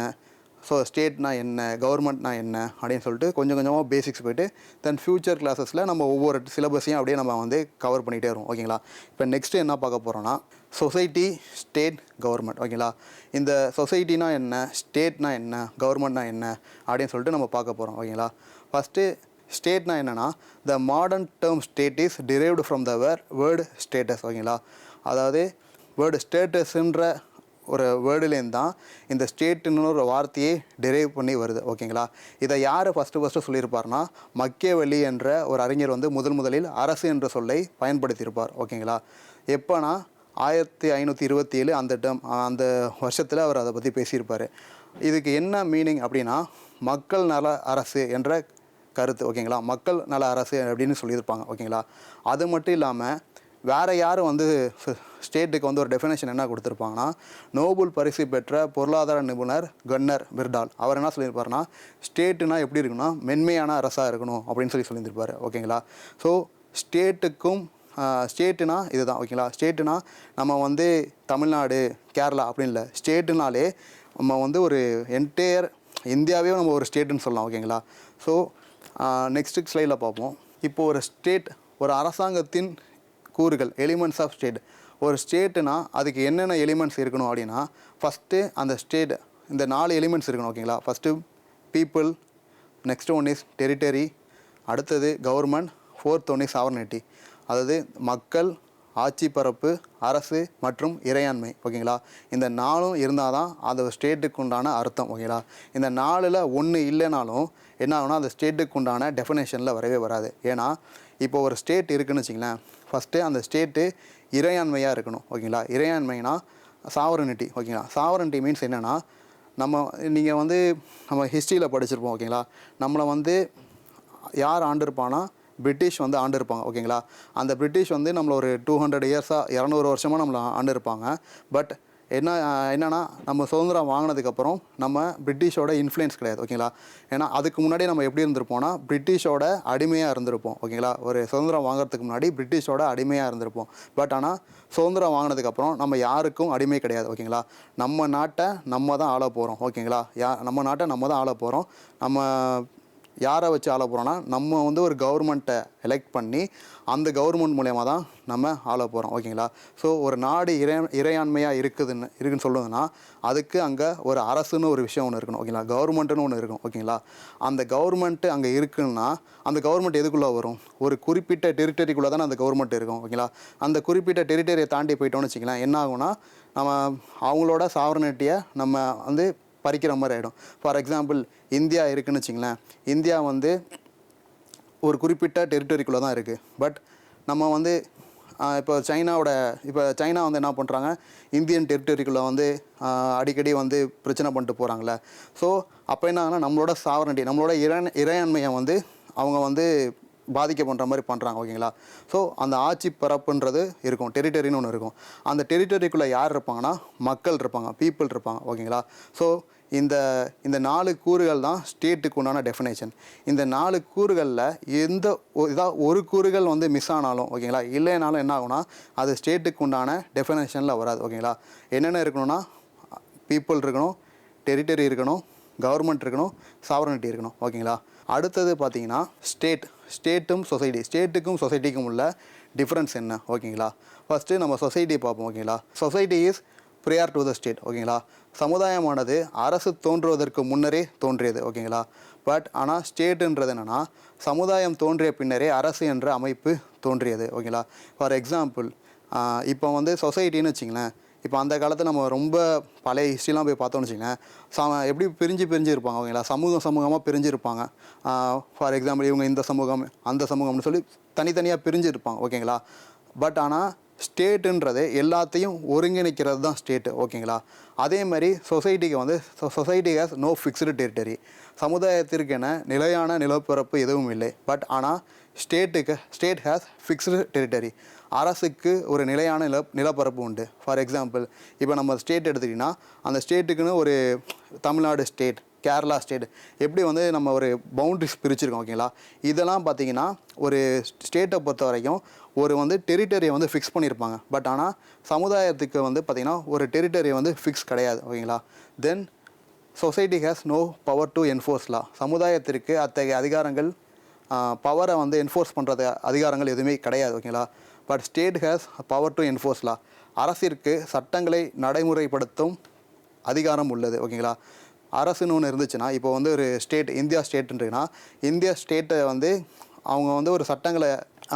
ஸோ ஸ்டேட்னா என்ன கவர்மெண்ட்னா என்ன அப்படின்னு சொல்லிட்டு கொஞ்சம் கொஞ்சமாக பேசிக்ஸ் போயிட்டு தென் ஃபியூச்சர் கிளாஸஸில் நம்ம ஒவ்வொரு சிலபஸையும் அப்படியே நம்ம வந்து கவர் பண்ணிகிட்டே வரும் ஓகேங்களா இப்போ நெக்ஸ்ட்டு என்ன பார்க்க போகிறோன்னா சொசைட்டி ஸ்டேட் கவர்மெண்ட் ஓகேங்களா இந்த சொசைட்டினா என்ன ஸ்டேட்னா என்ன கவர்மெண்ட்னா என்ன அப்படின்னு சொல்லிட்டு நம்ம பார்க்க போகிறோம் ஓகேங்களா ஃபஸ்ட்டு ஸ்டேட்னா என்னென்னா the modern term state is derived from the where word status ஓகேங்களா அதாவது வேர்டு ஸ்டேட்டஸ்ன்ற ஒரு வேர்டுலேருந்து தான் இந்த ஸ்டேட்டுன்னு ஒரு வார்த்தையே டெரைவ் பண்ணி வருது ஓகேங்களா? இதை யார் ஃபஸ்ட்டு ஃபஸ்ட்டு சொல்லியிருப்பார்னா மக்கியவெளி என்ற ஒரு அறிஞர் வந்து முதல் முதலில் அரசு என்ற சொல்லை பயன்படுத்தியிருப்பார் ஓகேங்களா? எப்போனா ஆயிரத்தி ஐநூற்றி இருபத்தி ஏழு அந்த டம் அந்த வருஷத்தில் அவர் அதை பற்றி பேசியிருப்பார். இதுக்கு என்ன மீனிங் அப்படின்னா மக்கள் நல அரசு என்ற கருத்து ஓகேங்களா? மக்கள் நல அரசு அப்படின்னு சொல்லியிருப்பாங்க ஓகேங்களா? அது மட்டும் இல்லாமல் வேறு யாரும் வந்து ஸ்டேட்டுக்கு வந்து ஒரு டெஃபினேஷன் என்ன கொடுத்துருப்பாங்கன்னா நோபல் பரிசு பெற்ற பொருளாதார நிபுணர் கன்னர் பிர்டால். அவர் என்ன சொல்லியிருப்பாருன்னா ஸ்டேட்டுனா எப்படி இருக்குன்னா மென்மையான அரசாக இருக்கணும் அப்படின்னு சொல்லி சொல்லியிருப்பார் ஓகேங்களா? ஸோ ஸ்டேட்டுக்கும் ஸ்டேட்டுனா இதுதான். ஓகேங்களா? ஸ்டேட்டுனா நம்ம வந்து தமிழ்நாடு கேரளா அப்படின்னு இல்லை. ஸ்டேட்டுனாலே நம்ம வந்து ஒரு என்டையர் இந்தியாவே நம்ம ஒரு ஸ்டேட்டுன்னு சொல்லலாம். ஓகேங்களா? ஸோ நெக்ஸ்ட்டு ஸ்லைடில் பார்ப்போம். இப்போ ஒரு ஸ்டேட் ஒரு அரசாங்கத்தின் கூறுகள் எலிமெண்ட்ஸ் ஆஃப் ஸ்டேட் ஒரு ஸ்டேட்டுனா அதுக்கு என்னென்ன எலிமெண்ட்ஸ் இருக்கணும் அப்படின்னா ஃபஸ்ட்டு அந்த ஸ்டேட் இந்த நாலு எலிமெண்ட்ஸ் இருக்கணும் ஓகேங்களா first people next one is territory அடுத்தது government fourth one is sovereignty அதாவது மக்கள் ஆட்சி பரப்பு அரசு மற்றும் இறையாண்மை ஓகேங்களா இந்த நாளும் இருந்தால் தான் அந்த ஸ்டேட்டுக்கு உண்டான அர்த்தம் ஓகேங்களா இந்த நாளில் ஒன்று இல்லைனாலும் என்ன ஆகுனா அந்த ஸ்டேட்டுக்கு உண்டான டெஃபினேஷனில் வரவே வராது. ஏன்னா இப்போ ஒரு ஸ்டேட் இருக்குதுன்னு வச்சிங்களேன். ஃபஸ்ட்டு அந்த ஸ்டேட்டு இறையாண்மையாக இருக்கணும் ஓகேங்களா? இறையாண்மைனா சாவரனிட்டி ஓகேங்களா? சாவரனிட்டி மீன்ஸ் என்னென்னா நம்ம நீங்கள் வந்து நம்ம ஹிஸ்ட்ரியில் படிச்சிருப்போம் ஓகேங்களா? நம்மளை வந்து யார் ஆண்டிருப்பானா பிரிட்டிஷ் வந்து ஆண்டு இருப்பாங்க ஓகேங்களா? அந்த பிரிட்டிஷ் வந்து நம்மளை ஒரு டூ ஹண்ட்ரட் இயர்ஸாக இரநூறு வருஷமாக நம்மளை ஆண்டு இருப்பாங்க பட் என்ன என்னென்னா நம்ம சுதந்திரம் வாங்கினதுக்கப்புறம் நம்ம பிரிட்டிஷோட இன்ஃப்ளூயன்ஸ் கிடையாது ஓகேங்களா ஏன்னா அதுக்கு முன்னாடி நம்ம எப்படி இருந்திருப்போம்னா பிரிட்டிஷோட அடிமையாக இருந்திருப்போம் ஓகேங்களா ஒரு சுதந்திரம் வாங்குறதுக்கு முன்னாடி பிரிட்டிஷோட அடிமையாக இருந்திருப்போம். பட் ஆனால் சுதந்திரம் வாங்கினதுக்கப்புறம் நம்ம யாருக்கும் அடிமை கிடையாது ஓகேங்களா நம்ம நாட்டை நம்ம தான் ஆள போகிறோம் ஓகேங்களா யா நம்ம நாட்டை நம்ம தான் ஆள போகிறோம் நம்ம யாரை வச்சு ஆள போகிறோன்னா நம்ம வந்து ஒரு கவர்மெண்ட்டை எலெக்ட் பண்ணி அந்த கவர்மெண்ட் மூலயமா தான் நம்ம ஆள போகிறோம் ஓகேங்களா? ஸோ ஒரு நாடு இறை இறையாண்மையாக இருக்குதுன்னு இருக்குன்னு சொல்லுதுன்னா அதுக்கு அங்கே ஒரு அரசுன்னு ஒரு விஷயம் ஒன்று இருக்கணும் ஓகேங்களா? கவர்மெண்ட்டுன்னு ஒன்று இருக்கும் ஓகேங்களா? அந்த கவர்மெண்ட்டு அங்கே இருக்குன்னா அந்த கவர்மெண்ட் எதுக்குள்ளே வரும்? ஒரு குறிப்பிட்ட டெரிட்டரிக்குள்ளே தானே அந்த கவர்மெண்ட் இருக்கும் ஓகேங்களா? அந்த குறிப்பிட்ட டெரிட்டரியை தாண்டி போயிட்டோம்னு வச்சுக்கலாம் என்ன ஆகும்னா நம்ம அவங்களோட சாவரனிட்டியை நம்ம வந்து பறிக்கிற மாதிரி ஆகிடும் ஃபார் எக்ஸாம்பிள் இந்தியா இருக்குன்னு வச்சிங்களேன். இந்தியா வந்து ஒரு குறிப்பிட்ட டெரிட்டரிக்குள்ளே தான் இருக்குது பட் நம்ம வந்து இப்போ சைனாவோட இப்போ சைனா வந்து என்ன பண்ணுறாங்க இந்தியன் டெரிட்டரிக்குள்ளே வந்து அடிக்கடி வந்து பிரச்சனை பண்ணிட்டு போகிறாங்களே ஸோ அப்போ என்ன ஆகுனா நம்மளோட சாவரண்டி நம்மளோட இறை இறையாண்மையை வந்து அவங்க வந்து பாதிக்க பண்ணுற மாதிரி பண்ணுறாங்க ஓகேங்களா? ஸோ அந்த ஆட்சி பரப்புன்றது இருக்கும். டெரிட்டரின்னு ஒன்று இருக்கும். அந்த டெரிட்டரிக்குள்ளே யார் இருப்பாங்கன்னா மக்கள் இருப்பாங்க பீப்புள் இருப்பாங்க ஓகேங்களா? ஸோ இந்த இந்த நாலு கூறுகள் தான் ஸ்டேட்டுக்கு உண்டான டெஃபினேஷன் இந்த நாலு கூறுகளில் எந்த இதாக ஒரு கூறுகள் வந்து மிஸ் ஆனாலும் ஓகேங்களா? இல்லைனாலும் என்ன ஆகும்னா அது ஸ்டேட்டுக்கு உண்டான டெஃபினேஷனில் வராது ஓகேங்களா? என்னென்ன இருக்கணும்னா பீப்புள் இருக்கணும் டெரிட்டரி இருக்கணும் கவர்மெண்ட் இருக்கணும் சாவரனிட்டி இருக்கணும் ஓகேங்களா? அடுத்தது பார்த்தீங்கன்னா ஸ்டேட் ஸ்டேட்டும் சொசைட்டி ஸ்டேட்டுக்கும் சொசைட்டிக்கும் உள்ள டிஃப்ரென்ஸ் என்ன? ஓகேங்களா? ஃபஸ்ட்டு நம்ம சொசைட்டியை பார்ப்போம் ஓகேங்களா? Society is prior to the state ஓகேங்களா? சமுதாயமானது அரசு தோன்றுவதற்கு முன்னரே தோன்றியது ஓகேங்களா? பட் ஆனால் ஸ்டேட்டுன்றது என்னென்னா சமுதாயம் தோன்றிய பின்னரே அரசு என்ற அமைப்பு தோன்றியது ஓகேங்களா? ஃபார் எக்ஸாம்பிள் இப்போ வந்து சொசைட்டின்னு வச்சிங்களேன். இப்போ அந்த காலத்தில் நம்ம ரொம்ப பழைய ஹிஸ்ட்ரிலாம் போய் பார்த்தோம்னு வச்சுக்கோங்க ச எப்படி பிரிஞ்சு பிரிஞ்சு இருப்பாங்க ஓகேங்களா சமூகம் சமூகமாக பிரிஞ்சு இருப்பாங்க ஃபார் எக்ஸாம்பிள் இவங்க இந்த சமூகம் அந்த சமூகம்னு சொல்லி தனித்தனியாக பிரிஞ்சு இருப்பாங்க ஓகேங்களா? பட் ஆனால் ஸ்டேட்டுன்றது எல்லாத்தையும் ஒருங்கிணைக்கிறது தான் ஸ்டேட்டு ஓகேங்களா? அதே மாதிரி சொசைட்டிக்கு வந்து society has no fixed territory சமுதாயத்திற்கென நிலையான நிலப்பரப்பு எதுவும் இல்லை. பட் ஆனால் ஸ்டேட்டுக்கு ஸ்டேட் ஹேஸ் ஃபிக்ஸ்டு டெரிட்டரி அரசுக்கு ஒரு நிலையான நில நிலப்பரப்பு உண்டு. ஃபார் எக்ஸாம்பிள் இப்போ நம்ம ஸ்டேட் எடுத்துக்கிட்டிங்கன்னா அந்த ஸ்டேட்டுக்குன்னு ஒரு தமிழ்நாடு ஸ்டேட் கேரளா ஸ்டேட் எப்படி வந்து நம்ம ஒரு பவுண்ட்ரிஸ் பிரிச்சுருக்கோம் ஓகேங்களா இதெல்லாம் பார்த்தீங்கன்னா ஒரு ஸ்டேட்டை பொறுத்த வரைக்கும் ஒரு வந்து டெரிட்டரியை வந்து ஃபிக்ஸ் பண்ணியிருப்பாங்க பட் ஆனால் சமுதாயத்துக்கு வந்து பார்த்திங்கன்னா ஒரு டெரிட்டரியை வந்து ஃபிக்ஸ் கிடையாது ஓகேங்களா then society has no power to enforce law சமுதாயத்திற்கு அத்தகைய அதிகாரங்கள் பவரை வந்து என்ஃபோர்ஸ் பண்ணுறது அதிகாரங்கள் எதுவுமே கிடையாது ஓகேங்களா but state has power to enforce law அரசிற்கு சட்டங்களை நடைமுறைப்படுத்தும் அதிகாரம் உள்ளது ஓகேங்களா அரசுன்னு ஒன்று இருந்துச்சுன்னா இப்போ வந்து ஒரு ஸ்டேட் இந்தியா ஸ்டேட்டுன்றீங்கன்னா இந்தியா ஸ்டேட்டை வந்து அவங்க வந்து ஒரு சட்டங்களை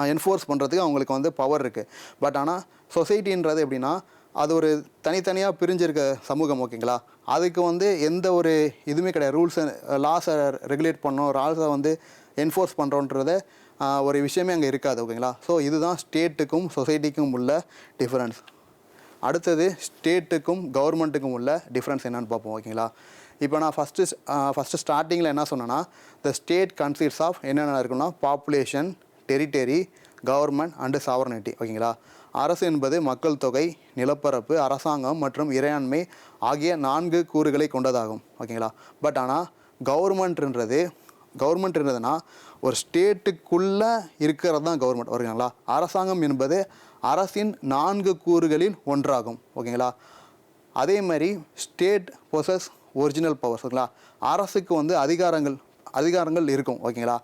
என்ஃபோர்ஸ் பண்ணுறதுக்கு அவங்களுக்கு வந்து பவர் இருக்குது பட் ஆனால் சொசைட்டின்றது எப்படின்னா அது ஒரு தனித்தனியாக பிரிஞ்சிருக்க சமூகம் ஓகேங்களா அதுக்கு வந்து எந்த ஒரு இதுவுமே கிடையாது. ரூல்ஸ் லாஸை ரெகுலேட் பண்ணோம் லாஸை வந்து என்ஃபோர்ஸ் பண்ணுறோன்றத ஒரு விஷயமே அங்கே இருக்காது ஓகேங்களா? ஸோ இதுதான் ஸ்டேட்டுக்கும் சொசைட்டிக்கும் உள்ள டிஃப்ரென்ஸ் அடுத்தது ஸ்டேட்டுக்கும் கவர்மெண்ட்டுக்கும் உள்ள டிஃப்ரென்ஸ் என்னென்னு பார்ப்போம் ஓகேங்களா? இப்போ நான் ஃபஸ்ட்டு ஃபஸ்ட்டு ஸ்டார்டிங்கில் என்ன சொன்னேன்னா த ஸ்டேட் கன்சிட்ஸ் ஆஃப் என்னென்ன இருக்குன்னா population territory government and sovereignty ஓகேங்களா? அரசு என்பது மக்கள் தொகை நிலப்பரப்பு அரசாங்கம் மற்றும் இறையாண்மை ஆகிய நான்கு கூறுகளை கொண்டதாகும் ஓகேங்களா? பட் ஆனால் கவர்மெண்ட்ன்றது கவர்மெண்ட்ன்றதுனா ஒரு ஸ்டேட்டுக்குள்ளே இருக்கிறது தான் கவர்மெண்ட் ஓகேங்களா? அரசாங்கம் என்பது அரசின் நான்கு கூறுகளில் ஒன்றாகும். ஓகேங்களா? அதே மாதிரி ஸ்டேட் பொசஸ் ஒரிஜினல் பவர்ஸ் ஓகேங்களா? அரசுக்கு வந்து அதிகாரங்கள் அதிகாரங்கள் இருக்கும். ஓகேங்களா?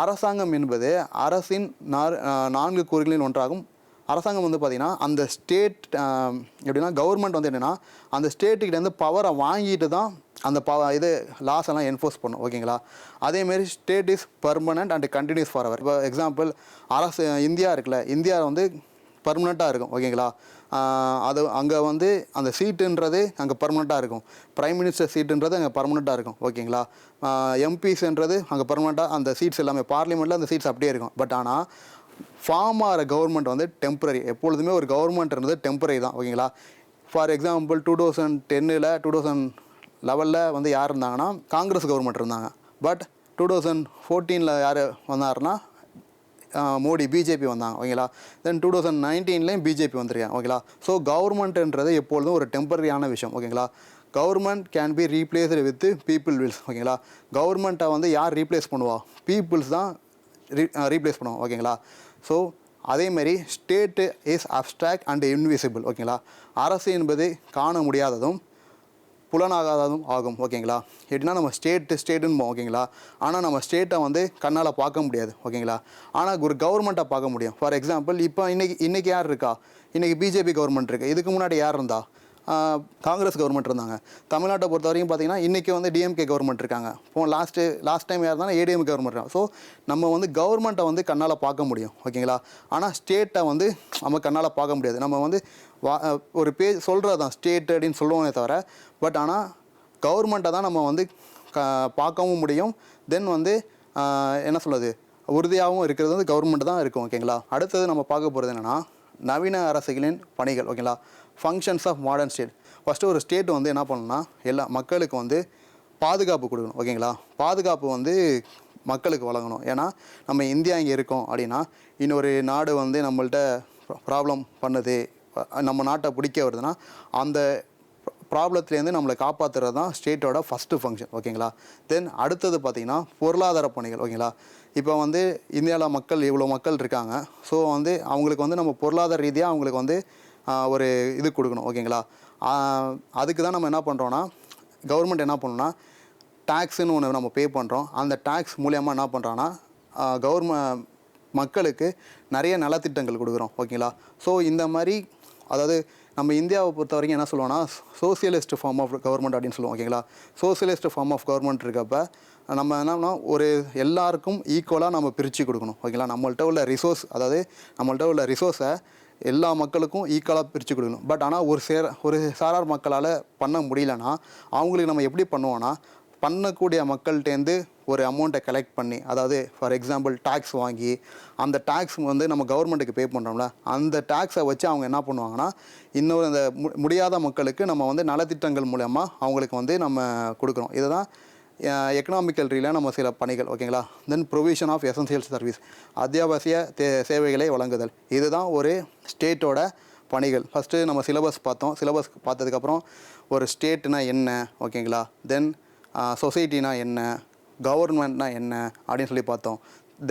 அரசாங்கம் என்பது அரசின் நான்கு கூறுகளில் ஒன்றாகும். அரசாங்கம் வந்து பார்த்திங்கன்னா அந்த ஸ்டேட் எப்படின்னா கவர்மெண்ட் வந்து என்னென்னா அந்த ஸ்டேட்டுக்கிட்டேருந்து பவரை வாங்கிட்டு தான் அந்த பவ இது லாஸ் எல்லாம் என்ஃபோர்ஸ் பண்ணும். ஓகேங்களா அதேமாரி state is permanent and continuous for ever இப்போ எக்ஸாம்பிள் அரசு இந்தியா இருக்குல்ல இந்தியா வந்து பர்மனெண்ட்டாக இருக்கும். ஓகேங்களா அது அங்கே வந்து அந்த சீட்டுன்றது அங்கே பர்மனெண்ட்டாக இருக்கும். ப்ரைம் மினிஸ்டர் சீட்டுன்றது அங்கே பர்மனெண்ட்டாக இருக்கும். ஓகேங்களா எம்பிஸ்ன்றது அங்கே பர்மனெண்ட்டாக அந்த சீட்ஸ் எல்லாமே பார்லிமெண்ட்டில் அந்த சீட்ஸ் அப்படியே இருக்கும். பட் ஆனால் ஃபார்ம் ஆகிற கவர்மெண்ட் வந்து டெம்பரரி எப்பொழுதுமே ஒரு கவர்மெண்ட்ன்றது டெம்பரரி தான் ஓகேங்களா ஃபார் எக்ஸாம்பிள் டூ தௌசண்ட் டென்னில் டூ தௌசண்ட் லெவலில் வந்து யார் இருந்தாங்கன்னா காங்கிரஸ் கவர்மெண்ட் இருந்தாங்க. பட் டூ தௌசண்ட் ஃபோர்டீனில் யார் வந்தாருன்னா மோடி பிஜேபி வந்தாங்க ஓகேங்களா தென் டூ தௌசண்ட் நைன்டீன்லேயும் பிஜேபி வந்திருக்காங்க ஓகேங்களா ஸோ கவர்மெண்ட்ன்றது எப்பொழுதும் ஒரு டெம்பரரியான விஷயம் ஓகேங்களா government can be replaced with people wills ஓகேங்களா கவர்மெண்ட்டை வந்து யார் ரீப்ளேஸ் பண்ணுவா? பீப்புள்ஸ் தான் ரீ ரீப்ளேஸ் பண்ணுவோம் ஓகேங்களா ஸோ அதேமாரி state is abstract and invisible ஓகேங்களா அரசு என்பது காண முடியாததும் புலனாகாததும் ஆகும் ஓகேங்களா எப்படின்னா நம்ம ஸ்டேட்டு ஸ்டேட்டுன்னு ஓகேங்களா ஆனால் நம்ம ஸ்டேட்டை வந்து கண்ணால் பார்க்க முடியாது ஓகேங்களா ஆனால் ஒரு கவர்மெண்ட்டை பார்க்க முடியும். ஃபார் எக்ஸாம்பிள் இப்போ இன்றைக்கி இன்றைக்கி யார் இருக்கா? இன்றைக்கி பிஜேபி கவர்மெண்ட் இருக்குது இதுக்கு முன்னாடி யார் இருந்தா? காங்கிரஸ் கவர்மெண்ட் இருந்தாங்க. தமிழ்நாட்டை பொறுத்த வரைக்கும் பார்த்தீங்கன்னா இன்றைக்கி வந்து டிஎம்கே கவர்மெண்ட் இருக்காங்க. இப்போ லாஸ்ட்டு லாஸ்ட் டைம் யார் இருந்தாலும் ஏடிஎம் கவர்மெண்ட் இருக்காங்க. ஸோ நம்ம வந்து கவர்மெண்ட்டை வந்து கண்ணால் பார்க்க முடியும். ஓகேங்களா ஆனால் ஸ்டேட்டை வந்து நம்ம கண்ணால் பார்க்க முடியாது. நம்ம வந்து வா ஒரு பேஜ் சொல்கிறது தான் ஸ்டேட் அப்படின்னு சொல்லுவோமே தவிர பட் ஆனால் கவர்மெண்ட்டை தான் நம்ம வந்து க பார்க்கவும் முடியும். தென் வந்து என்ன சொல்கிறது உறுதியாகவும் இருக்கிறது வந்து கவர்மெண்ட் தான் இருக்கும். ஓகேங்களா அடுத்தது நம்ம பார்க்க போகிறது என்னென்னா நவீன அரசுகளின் பணிகள். ஓகேங்களா functions of modern state first ஒரு ஸ்டேட் வந்து என்ன பண்ணணும்னா எல்லா மக்களுக்கு வந்து பாதுகாப்பு கொடுக்கணும். ஓகேங்களா பாதுகாப்பு வந்து மக்களுக்கு வழங்கணும். ஏன்னா நம்ம இந்தியா இங்கே இருக்கோம் அப்படின்னா இன்னொரு நாடு வந்து நம்மள்ட்ட ப்ராப்ளம் பண்ணுது நம்ம நாட்டை பிடிக்க வருதுன்னா அந்த ப்ராப்ளத்துலேருந்து நம்மளை காப்பாற்றுறது தான் ஸ்டேட்டோட ஃபஸ்ட்டு ஃபங்க்ஷன் ஓகேங்களா தென் அடுத்தது பார்த்திங்கன்னா பொருளாதார பணிகள். ஓகேங்களா இப்போ வந்து இந்தியாவில் மக்கள் இவ்வளோ மக்கள் இருக்காங்க. ஸோ வந்து அவங்களுக்கு வந்து நம்ம பொருளாதார ரீதியாக அவங்களுக்கு வந்து ஒரு இது கொடுக்கணும் ஓகேங்களா? அதுக்கு தான் நம்ம என்ன பண்ணுறோன்னா கவர்மெண்ட் என்ன பண்ணணும்னா டேக்ஸுன்னு ஒன்று நம்ம பே பண்ணுறோம் அந்த டேக்ஸ் மூலியமாக என்ன பண்ணுறான்னா கவர்மெண்ட் மக்களுக்கு நிறைய நலத்திட்டங்கள் கொடுக்குறோம் ஓகேங்களா? ஸோ இந்த மாதிரி அதாவது நம்ம இந்தியாவை பொறுத்த வரைக்கும் என்ன சொல்லுவோம்னா சோசியலிஸ்ட் ஃபார்ம் ஆஃப் கவர்மெண்ட் அப்படின்னு சொல்லுவோம் ஓகேங்களா? சோசியலிஸ்ட் ஃபார்ம் ஆஃப் கவர்மெண்ட் இருக்கப்ப நம்ம என்னன்னா ஒரு எல்லாருக்கும் ஈக்குவலாக நம்ம பிரித்து கொடுக்கணும் ஓகேங்களா? நம்மள்ட்ட உள்ள ரிசோர்ஸ் அதாவது நம்மள்ட்ட உள்ள ரிசோர்ஸை எல்லா மக்களுக்கும் ஈக்குவலாக பிரித்து கொடுக்கணும். பட் ஆனால் ஒரு சேர ஒரு சாரார் மக்களால் பண்ண முடியலன்னா அவங்களுக்கு நம்ம எப்படி பண்ணுவோன்னா பண்ணக்கூடிய மக்கள்கிட்டேருந்து ஒரு அமௌண்ட்டை கலெக்ட் பண்ணி அதாவது ஃபார் எக்ஸாம்பிள் டேக்ஸ் வாங்கி அந்த டேக்ஸ் வந்து நம்ம கவர்மெண்ட்டுக்கு பே பண்ணுறோம்ல அந்த டேக்ஸை வச்சு அவங்க என்ன பண்ணுவாங்கன்னா இன்னொரு அந்த மு- முடியாத மக்களுக்கு நம்ம வந்து நலத்திட்டங்கள் மூலயமா அவங்களுக்கு வந்து நம்ம கொடுக்குறோம் இதுதான் எக்கனாமிக்கல் ரீதியாக நம்ம சில பணிகள் ஓகேங்களா then provision of essential service அத்தியாவசிய தே சேவைகளை வழங்குதல். இதுதான் ஒரு ஸ்டேட்டோட பணிகள். ஃபஸ்ட்டு நம்ம சிலபஸ் பார்த்தோம். சிலபஸ் பார்த்ததுக்கப்புறம் ஒரு ஸ்டேட்னா என்ன ஓகேங்களா தென் சொசைட்டினா என்ன கவர்மெண்ட்னா என்ன அப்படின்னு சொல்லி பார்த்தோம்.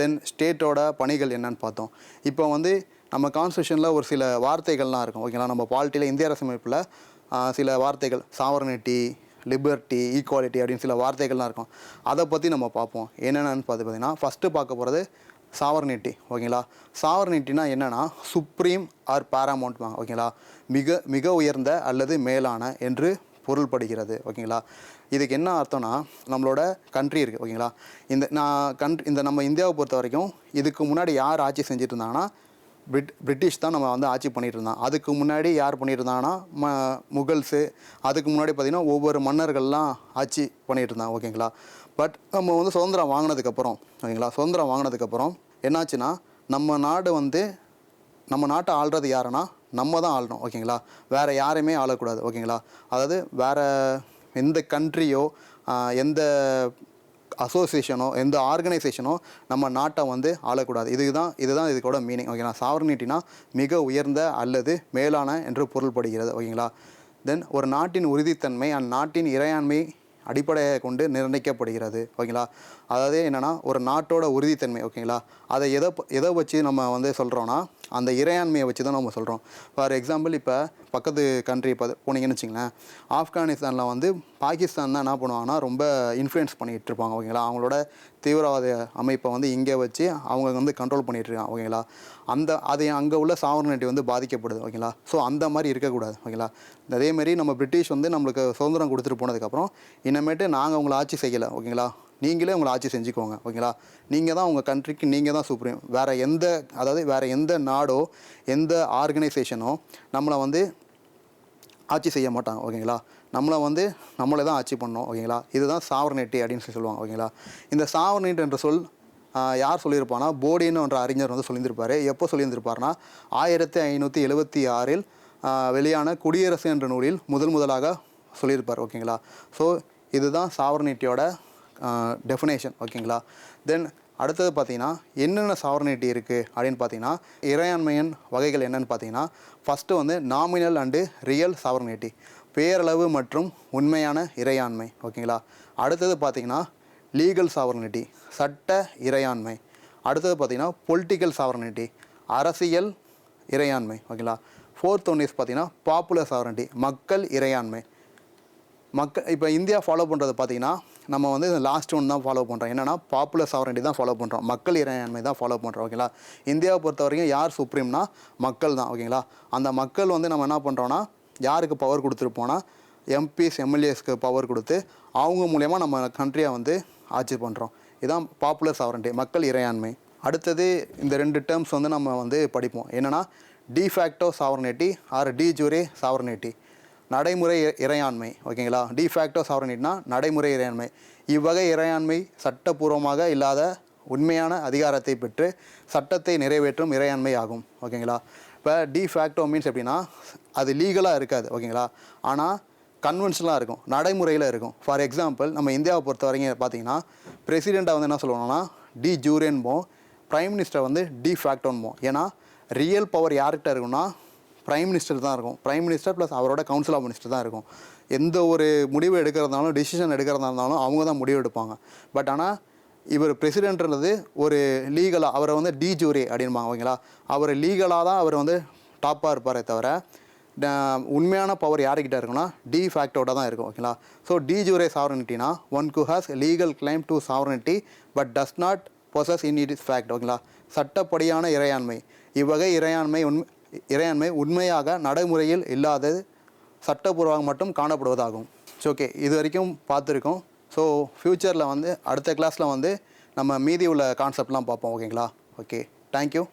தென் ஸ்டேட்டோட பணிகள் என்னன்னு பார்த்தோம். இப்போ வந்து நம்ம கான்ஸ்டியூஷனில் ஒரு சில வார்த்தைகள்லாம் இருக்கும் ஓகேங்களா நம்ம பாலிட்டியில் இந்திய அரசமைப்பில் சில வார்த்தைகள் சாவரனிட்டி லிபர்ட்டி ஈக்குவாலிட்டி அப்படின்னு சில வார்த்தைகள்லாம் இருக்கும். அதை பற்றி நம்ம பார்ப்போம். என்னென்னு பார்த்து பார்த்தீங்கன்னா ஃபஸ்ட்டு பார்க்க போகிறது சாவர்னிட்டி ஓகேங்களா சாவர்னிட்டினா என்னென்னா சுப்ரீம் ஆர் பேராமௌண்ட் ஓகேங்களா மிக மிக உயர்ந்த அல்லது மேலான என்று பொருள்படுகிறது ஓகேங்களா இதுக்கு என்ன அர்த்தம்னா நம்மளோட கண்ட்ரி இருக்குது ஓகேங்களா இந்த நான் கண்ட்ரி இந்த நம்ம இந்தியாவை பொறுத்த வரைக்கும் இதுக்கு முன்னாடி யார் ஆட்சி செஞ்சுட்டு இருந்தாங்கன்னா பிரிட் பிரிட்டிஷ் தான் நம்ம வந்து ஆட்சி பண்ணிட்டு இருந்தோம் அதுக்கு முன்னாடி யார் பண்ணிட்டு இருந்தாங்கன்னா ம முகல்ஸு. அதுக்கு முன்னாடி பார்த்திங்கன்னா ஒவ்வொரு மன்னர்கள்லாம் ஆட்சி பண்ணிகிட்டு இருந்தாங்க ஓகேங்களா? பட் நம்ம வந்து சுதந்திரம் வாங்கினதுக்கப்புறம் ஓகேங்களா? சுதந்திரம் வாங்கினதுக்கப்புறம் என்னாச்சுன்னா நம்ம நாடு வந்து நம்ம நாட்டை ஆள்றது யாருன்னா நம்ம தான் ஆளணும். ஓகேங்களா? வேறு யாரையுமே ஆளக்கூடாது. ஓகேங்களா? அதாவது வேறு எந்த கண்ட்ரியோ எந்த அசோசியேஷனோ எந்த ஆர்கனைசேஷனோ நம்ம நாட்டை வந்து ஆளக்கூடாது. இதுதான் இதுதான் இதுக்கோட மீனிங் ஓகேங்களா சாவர்னிட்டினா மிக உயர்ந்த அல்லது மேலான என்று பொருள்படுகிறது. ஓகேங்களா தென் ஒரு நாட்டின் உறுதித்தன்மை அந்நாட்டின் இறையாண்மை அடிப்படையாக கொண்டு நிர்ணயிக்கப்படுகிறது. ஓகேங்களா அதாவது என்னென்னா ஒரு நாட்டோட உறுதித்தன்மை ஓகேங்களா? அதை எதை எதை வச்சு நம்ம வந்து சொல்கிறோன்னா அந்த இறையாண்மையை வச்சு தான் நம்ம சொல்கிறோம் ஃபார் எக்ஸாம்பிள் இப்போ பக்கத்து கண்ட்ரி இப்போ போனீங்கன்னு வச்சிங்களேன் ஆப்கானிஸ்தானில் வந்து பாகிஸ்தான் தான் என்ன பண்ணுவாங்கன்னா ரொம்ப இன்ஃப்ளூயன்ஸ் பண்ணிகிட்டு இருப்பாங்க ஓகேங்களா? அவங்களோட தீவிரவாத அமைப்பை வந்து இங்கே வச்சு அவங்க வந்து கண்ட்ரோல் பண்ணிகிட்டு இருக்காங்க ஓகேங்களா? அந்த அது அங்கே உள்ள சாவரனிட்டி வந்து பாதிக்கப்படுது ஓகேங்களா? ஸோ அந்த மாதிரி இருக்கக்கூடாது ஓகேங்களா? அதேமாரி நம்ம பிரிட்டிஷ் வந்து நம்மளுக்கு சுதந்திரம் கொடுத்துட்டு போனதுக்கப்புறம் இனிமேட்டு நாங்கள் உங்களை ஆட்சி செய்யலை ஓகேங்களா? நீங்களே உங்களை ஆட்சி செஞ்சுக்கோங்க ஓகேங்களா? நீங்கள் தான் உங்கள் கண்ட்ரிக்கு நீங்கள் தான் சுப்ரீம் வேறு எந்த அதாவது வேறு எந்த நாடோ எந்த ஆர்கனைசேஷனோ நம்மளை வந்து ஆட்சி செய்ய மாட்டாங்க ஓகேங்களா? நம்மளை வந்து நம்மளே தான் ஆட்சி பண்ணோம் ஓகேங்களா? இதுதான் சாவர்னேட்டி அப்படின்னு சொல்லி சொல்லுவாங்க ஓகேங்களா? இந்த சாவர்னேட் என்ற சொல் யார் சொல்லியிருப்பானா போடின்னு என்ற அறிஞர் வந்து சொல்லியிருந்திருப்பார். எப்போ சொல்லியிருந்திருப்பார்னா ஆயிரத்தி ஐநூற்றி எழுபத்தி ஆறில் வெளியான குடியரசு என்ற நூலில் முதல் முதலாக சொல்லியிருப்பார் ஓகேங்களா? ஸோ இதுதான் சாவர்னிட்டியோட டெஃபினேஷன் ஓகேங்களா தென் அடுத்தது பார்த்தீங்கன்னா என்னென்ன சாவரனிட்டி இருக்குது அப்படின்னு பார்த்தீங்கன்னா இறையாண்மையின் வகைகள் என்னன்னு பார்த்தீங்கன்னா ஃபஸ்ட்டு வந்து நாமினல் அண்டு ரியல் சாவரனிட்டி பேரளவு மற்றும் உண்மையான இறையாண்மை ஓகேங்களா அடுத்தது பார்த்தீங்கன்னா லீகல் சாவரனிட்டி சட்ட இறையாண்மை. அடுத்தது பார்த்திங்கன்னா பொலிட்டிக்கல் சாவரனிட்டி அரசியல் இறையாண்மை ஓகேங்களா ஃபோர்த் ஒன் இஸ் பார்த்தீங்கன்னா பாப்புலர் சாவரனிட்டி மக்கள் இறையாண்மை. மக்கள் இப்போ இந்தியா ஃபாலோ பண்ணுறது பார்த்தீங்கன்னா நம்ம வந்து லாஸ்ட் ஒன் தான் ஃபாலோ பண்ணுறோம் என்னென்னா பாப்புலர் சாவரண்டி தான் ஃபாலோ பண்ணுறோம் மக்கள் இறையாண்மை தான் ஃபாலோ பண்ணுறோம் ஓகேங்களா இந்தியாவை பொறுத்த வரைக்கும் யார் சுப்ரீம்னா மக்கள் தான் ஓகேங்களா அந்த மக்கள் வந்து நம்ம என்ன பண்ணுறோன்னா யாருக்கு பவர் கொடுத்துருப்போம்னா எம்பிஸ் எம்எல்ஏஸ்க்கு பவர் கொடுத்து அவங்க மூலயமா நம்ம கண்ட்ரியை வந்து ஆட்சி பண்ணுறோம் இதுதான் பாப்புலர் சாவரண்டி மக்கள் இறையாண்மை. அடுத்தது இந்த ரெண்டு டேர்ம்ஸ் வந்து நம்ம வந்து படிப்போம். என்னென்னா de facto sovereignty or de jure sovereignty நடைமுறை இ- இறையாண்மை ஓகேங்களா? டிஃபேக்டோ சாவரனிட்னா நடைமுறை இறையாண்மை. இவ்வகை இறையாண்மை சட்டபூர்வமாக இல்லாத உண்மையான அதிகாரத்தை பெற்று சட்டத்தை நிறைவேற்றும் இறையாண்மை ஆகும் ஓகேங்களா? இப்போ டிஃபேக்டோ மீன்ஸ் எப்படின்னா அது லீகலாக இருக்காது ஓகேங்களா? ஆனால் கன்வென்ஷனாக இருக்கும் நடைமுறையில் இருக்கும். ஃபார் எக்ஸாம்பிள் நம்ம இந்தியாவை பொறுத்த வரைக்கும் பார்த்தீங்கன்னா பிரசிடெண்ட்டை வந்து என்ன சொல்லுவாங்கன்னா டி ஜூரியன்போம் ப்ரைம் மினிஸ்டர் வந்து டி ஃபேக்டோன்போம் ஏன்னா ரியல் பவர் யார்கிட்ட இருக்குன்னா பிரைம் மினிஸ்டர் தான் இருக்கும். பிரைம் மினிஸ்டர் ப்ளஸ் அவரோட கவுன்சில் ஆஃப் மினிஸ்டர் தான் இருக்கும். எந்த ஒரு முடிவு எடுக்கிறதாலும் டிசிஷன் எடுக்கிறதா இருந்தாலும் அவங்க தான் முடிவு எடுப்பாங்க. பட் ஆனால் இவர் பிரசிடென்ட்ன்றது ஒரு லீகலாக அவரை வந்து டி ஜூரி அப்படின்பாங்க ஓகேங்களா? அவர் லீகலாக தான் அவர் வந்து டாப்பாக இருப்பாரே தவிர உண்மையான பவர் யாருக்கிட்ட இருக்குன்னா டி ஃபேக்டோட தான் இருக்கும் ஓகேங்களா? So de jure சாவரனிட்டினா one who has legal claim to sovereignty but does not possess in it is fact ஓகேங்களா? சட்டப்படியான இறையாண்மை. இவ்வகை இறையாண்மை உண்மை இறையாண்மை உண்மையாக நடைமுறையில் இல்லாதது சட்டப்பூர்வமாக மட்டும் காணப்படுவதாகும். ஸோ ஓகே இது வரைக்கும் பார்த்துருக்கோம். ஸோ ஃப்யூச்சரில் வந்து அடுத்த கிளாஸில் வந்து நம்ம மீதி உள்ள கான்செப்ட்லாம் பார்ப்போம் ஓகேங்களா ஓகே தேங்க்யூ